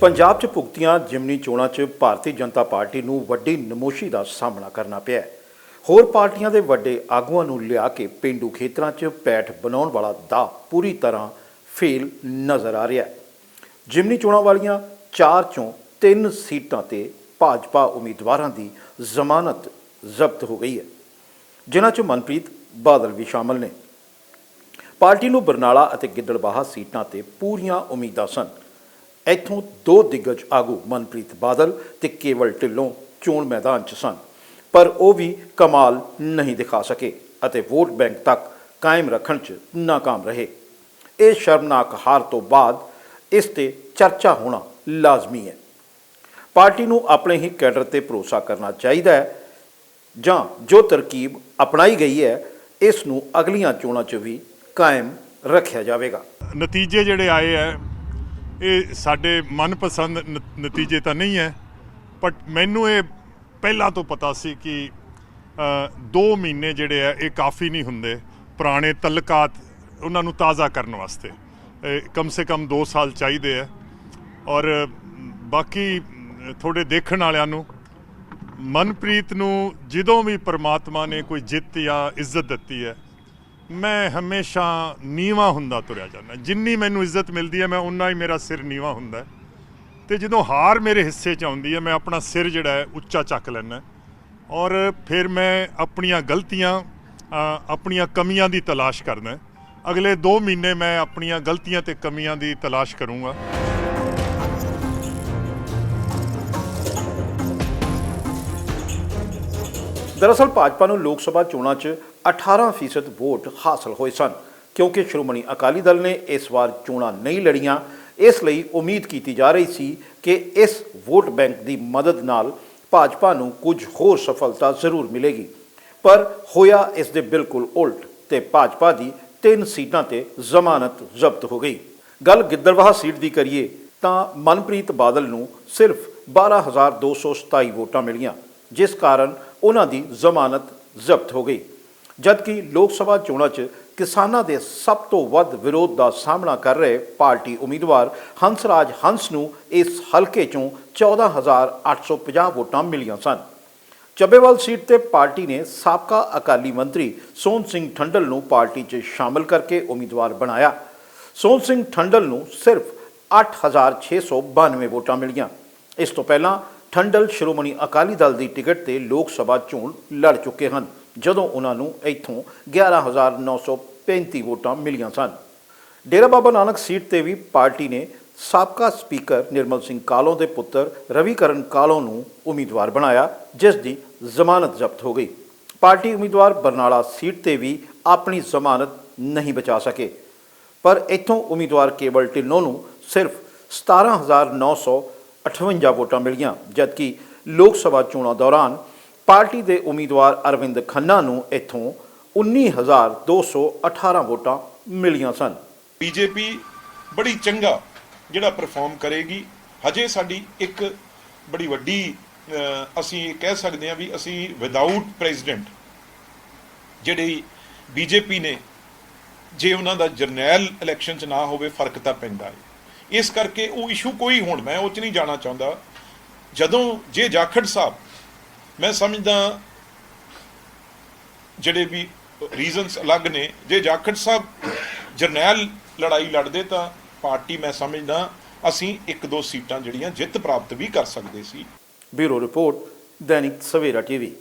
ਪੰਜਾਬ 'ਚ ਭੁਗਤੀਆਂ ਜਿਮਨੀ ਚੋਣਾਂ 'ਚ ਭਾਰਤੀ ਜਨਤਾ ਪਾਰਟੀ ਨੂੰ ਵੱਡੀ ਨਮੋਸ਼ੀ ਦਾ ਸਾਹਮਣਾ ਕਰਨਾ ਪਿਆ ਹੈ। ਹੋਰ ਪਾਰਟੀਆਂ ਦੇ ਵੱਡੇ ਆਗੂਆਂ ਨੂੰ ਲਿਆ ਕੇ ਪਿੰਡੂ ਖੇਤਰਾਂ 'ਚ ਪੈਠ ਬਣਾਉਣ ਵਾਲਾ ਦਾ ਪੂਰੀ ਤਰ੍ਹਾਂ ਫੇਲ ਨਜ਼ਰ ਆ ਰਿਹਾ ਹੈ। ਜਿਮਨੀ ਚੋਣਾਂ ਵਾਲੀਆਂ 4 ਚੋਂ 3 ਸੀਟਾਂ ਤੇ ਭਾਜਪਾ ਉਮੀਦਵਾਰਾਂ ਦੀ ਜ਼ਮਾਨਤ ਜ਼ਬਤ ਹੋ ਗਈ ਹੈ। ਜਿਨ੍ਹਾਂ 'ਚ ਮਨਪ੍ਰੀਤ ਬਾਦਲ ਵੀ ਸ਼ਾਮਲ ਨੇ। ਪਾਰਟੀ ਨੂੰ ਬਰਨਾਲਾ ਅਤੇ ਗਿੱਦੜਬਾਹਾ ਸੀਟਾਂ ਤੇ ਪੂਰੀਆਂ ਉਮੀਦਾਂ ਸਨ। ਇੱਥੋਂ ਦੋ ਦਿੱਗਜ ਆਗੂ ਮਨਪ੍ਰੀਤ ਬਾਦਲ ਤੇ ਕੇਵਲ ਢਿੱਲੋਂ ਚੋਣ ਮੈਦਾਨ 'ਚ ਸਨ, ਪਰ ਉਹ ਵੀ ਕਮਾਲ ਨਹੀਂ ਦਿਖਾ ਸਕੇ ਅਤੇ ਵੋਟ ਬੈਂਕ ਤੱਕ ਕਾਇਮ ਰੱਖਣ 'ਚ ਨਾਕਾਮ ਰਹੇ। ਇਹ ਸ਼ਰਮਨਾਕ ਹਾਰ ਤੋਂ ਬਾਅਦ ਇਸ ਤੇ ਚਰਚਾ ਹੋਣਾ ਲਾਜ਼ਮੀ ਹੈ। ਪਾਰਟੀ ਨੂੰ ਆਪਣੇ ਹੀ ਕੈਡਰ ਤੇ ਭਰੋਸਾ ਕਰਨਾ ਚਾਹੀਦਾ ਹੈ ਜਾਂ ਜੋ ਤਰਕੀਬ ਅਪਣਾਈ ਗਈ ਹੈ, ਇਸ ਨੂੰ ਅਗਲੀਆਂ ਚੋਣਾਂ 'ਚ ਵੀ ਕਾਇਮ ਰੱਖਿਆ ਜਾਵੇਗਾ। ਨਤੀਜੇ ਜਿਹੜੇ ਆਏ ਹੈ ਇਹ ਸਾਡੇ ਮਨਪਸੰਦ ਨ- ਨਤੀਜੇ ਤਾਂ ਨਹੀਂ ਹੈ ਬਟ ਮੈਨੂੰ ਇਹ ਪਹਿਲਾਂ ਤੋਂ ਪਤਾ ਸੀ ਕਿ 2 ਮਹੀਨੇ ਜਿਹੜੇ ਆ, ਇਹ ਕਾਫੀ ਨਹੀਂ ਹੁੰਦੇ, ਪੁਰਾਣੇ ਤਲਕਾਤ ਉਹਨਾਂ ਨੂੰ ਤਾਜ਼ਾ ਕਰਨ ਵਾਸਤੇ। ਇਹ ਕਮ ਸੇ ਕਮ 2 ਸਾਲ ਚਾਹੀਦੇ ਆ। ਔਰ ਬਾਕੀ ਥੋੜੇ ਦੇਖਣ ਵਾਲਿਆਂ ਨੂੰ, ਮਨਪ੍ਰੀਤ ਨੂੰ ਜਦੋਂ ਵੀ ਪਰਮਾਤਮਾ ਨੇ ਕੋਈ ਜਿੱਤ ਜਾਂ ਇੱਜ਼ਤ ਦਿੱਤੀ ਹੈ ਮੈਂ ਹਮੇਸ਼ਾ ਨੀਵਾ ਹੁੰਦਾ ਤੁਰਿਆ ਜਾਂਦਾ ਜਿੰਨੀ ਮੈਨੂੰ ਇੱਜ਼ਤ ਮਿਲਦੀ ਹੈ ਮੈਂ ਉਨਾ ਹੀ ਮੇਰਾ ਸਿਰ ਨੀਵਾ ਹੁੰਦਾ ਹੈ। ਤੇ ਜਦੋਂ ਹਾਰ ਮੇਰੇ ਹਿੱਸੇ ਚ ਆਉਂਦੀ ਹੈ ਮੈਂ ਆਪਣਾ ਸਿਰ ਜਿਹੜਾ ਹੈ ਉੱਚਾ ਚੱਕ ਲੈਣਾ ਔਰ ਫਿਰ ਮੈਂ ਆਪਣੀਆਂ ਗਲਤੀਆਂ ਅ, ਆਪਣੀਆਂ ਕਮੀਆਂ ਦੀ ਤਲਾਸ਼ ਕਰਦਾ ਹੈ। ਅਗਲੇ 2 ਮਹੀਨੇ ਮੈਂ ਆਪਣੀਆਂ ਗਲਤੀਆਂ ਤੇ ਕਮੀਆਂ ਦੀ ਤਲਾਸ਼ ਕਰੂੰਗਾ ਦਰਅਸਲ ਭਾਜਪਾ ਨੂੰ ਲੋਕ ਸਭਾ ਚੋਣਾਂ 'ਚ 18% ਵੋਟ ਹਾਸਲ ਹੋਏ ਸਨ, ਕਿਉਂਕਿ ਸ਼੍ਰੋਮਣੀ ਅਕਾਲੀ ਦਲ ਨੇ ਇਸ ਵਾਰ ਚੋਣਾਂ ਨਹੀਂ ਲੜੀਆਂ। ਇਸ ਲਈ ਉਮੀਦ ਕੀਤੀ ਜਾ ਰਹੀ ਸੀ ਕਿ ਇਸ ਵੋਟ ਬੈਂਕ ਦੀ ਮਦਦ ਨਾਲ ਭਾਜਪਾ ਨੂੰ ਕੁਝ ਹੋਰ ਸਫਲਤਾ ਜ਼ਰੂਰ ਮਿਲੇਗੀ। ਪਰ ਹੋਇਆ ਇਸ ਦੇ ਬਿਲਕੁਲ ਉਲਟ ਤੇ ਭਾਜਪਾ ਦੀ ਤਿੰਨ ਸੀਟਾਂ ਤੇ ਜ਼ਮਾਨਤ ਜ਼ਬਤ ਹੋ ਗਈ। ਗੱਲ ਗਿੱਦੜਵਾਹਾ ਸੀਟ ਦੀ ਕਰੀਏ ਤਾਂ ਮਨਪ੍ਰੀਤ ਬਾਦਲ ਨੂੰ ਸਿਰਫ 12227 ਵੋਟਾਂ ਮਿਲੀਆਂ। ਜਿਸ ਕਾਰਨ ਉਹਨਾਂ ਦੀ ਜ਼ਮਾਨਤ ਜ਼ਬਤ ਹੋ ਗਈ। ਜਦਕਿ ਲੋਕ ਸਭਾ ਚੋਣਾਂ 'ਚ ਕਿਸਾਨਾਂ ਦੇ ਸਭ ਤੋਂ ਵੱਧ ਵਿਰੋਧ ਦਾ ਸਾਹਮਣਾ ਕਰ ਰਹੇ ਪਾਰਟੀ ਉਮੀਦਵਾਰ ਹੰਸਰਾਜ ਹੰਸ ਨੂੰ ਇਸ ਹਲਕੇ 'ਚੋਂ 14850 ਵੋਟਾਂ ਮਿਲੀਆਂ ਸਨ। ਚੱਬੇਵਾਲ ਸੀਟ ਤੇ ਪਾਰਟੀ ਨੇ ਸਾਬਕਾ ਅਕਾਲੀ ਮੰਤਰੀ ਸੋਹਣ ਸਿੰਘ ਠੰਡਲ ਨੂੰ ਪਾਰਟੀ 'ਚ ਸ਼ਾਮਲ ਕਰਕੇ ਉਮੀਦਵਾਰ ਬਣਾਇਆ। ਸੋਹਣ ਸਿੰਘ ਠੰਡਲ ਨੂੰ ਸਿਰਫ 8692 ਵੋਟਾਂ ਮਿਲੀਆਂ। ਇਸ ਤੋਂ ਪਹਿਲਾਂ ਠੰਡਲ ਸ਼੍ਰੋਮਣੀ ਅਕਾਲੀ ਦਲ ਦੀ ਟਿਕਟ ਤੇ ਲੋਕ ਸਭਾ ਚੋਣ ਲੜ ਚੁੱਕੇ ਹਨ, ਜਦੋਂ ਉਹਨਾਂ ਨੂੰ ਇੱਥੋਂ 11935 ਵੋਟਾਂ ਮਿਲੀਆਂ ਸਨ। ਡੇਰਾ ਬਾਬਾ ਨਾਨਕ ਸੀਟ ਤੇ ਵੀ ਪਾਰਟੀ ਨੇ ਸਾਬਕਾ ਸਪੀਕਰ ਨਿਰਮਲ ਸਿੰਘ ਕਾਲੋਂ ਦੇ ਪੁੱਤਰ ਰਵੀਕਰਨ ਕਾਲੋਂ ਨੂੰ ਉਮੀਦਵਾਰ ਬਣਾਇਆ, ਜਿਸ ਦੀ ਜ਼ਮਾਨਤ ਜ਼ਬਤ ਹੋ ਗਈ। ਪਾਰਟੀ ਉਮੀਦਵਾਰ ਬਰਨਾਲਾ ਸੀਟ ਤੇ ਵੀ ਆਪਣੀ ਜ਼ਮਾਨਤ ਨਹੀਂ ਬਚਾ ਸਕੇ। ਪਰ ਇੱਥੋਂ ਉਮੀਦਵਾਰ ਕੇਵਲ ਢਿੱਲੋਂ ਨੂੰ ਸਿਰਫ 17958 ਵੋਟਾਂ ਮਿਲੀਆਂ, ਜਦਕਿ ਲੋਕ ਸਭਾ ਚੋਣਾਂ ਦੌਰਾਨ ਪਾਰਟੀ ਦੇ ਉਮੀਦਵਾਰ ਅਰਵਿੰਦ ਖੰਨਾ ਨੂੰ ਇੱਥੋਂ 19218 ਵੋਟਾਂ ਮਿਲੀਆਂ ਸਨ। ਬੀਜੇਪੀ ਬੜੀ ਚੰਗਾ ਜਿਹੜਾ ਪਰਫਾਰਮ ਕਰੇਗੀ। ਹਜੇ ਸਾਡੀ ਇੱਕ ਬੜੀ ਵੱਡੀ ਅਸੀਂ ਕਹਿ ਸਕਦੇ ਹਾਂ ਵੀ ਅਸੀਂ ਵਿਦਆਊਟ ਪ੍ਰੈਜ਼ੀਡੈਂਟ ਜਿਹੜੀ ਬੀਜੇਪੀ ਨੇ, ਜੇ ਉਹਨਾਂ ਦਾ ਜਰਨੈਲ ਇਲੈਕਸ਼ਨ 'ਚ ਨਾ ਹੋਵੇ, ਫ਼ਰਕ ਤਾਂ ਪੈਂਦਾ ਹੈ। ਇਸ ਕਰਕੇ ਉਹ ਇਸ਼ੂ ਕੋਈ ਹੋਣ ਮੈਂ ਉਹ 'ਚ ਨਹੀਂ ਜਾਣਾ ਚਾਹੁੰਦਾ। ਜਦੋਂ ਜੇ ਜਾਖੜ ਸਾਹਿਬ, ਮੈਂ ਸਮਝਦਾ ਜਿਹੜੇ ਵੀ ਰੀਜ਼ਨਸ ਅਲੱਗ ਨੇ, ਜੇ ਜਾਖੜ ਸਾਹਿਬ ਜਰਨੈਲ ਲੜਾਈ ਲੜਦੇ ਤਾਂ ਪਾਰਟੀ ਮੈਂ ਸਮਝਦਾ ਅਸੀਂ ਇੱਕ ਦੋ ਸੀਟਾਂ ਜਿਹੜੀਆਂ ਜਿੱਤ ਪ੍ਰਾਪਤ ਵੀ ਕਰ ਸਕਦੇ ਸੀ। Bureau report, Dainik Savera TV.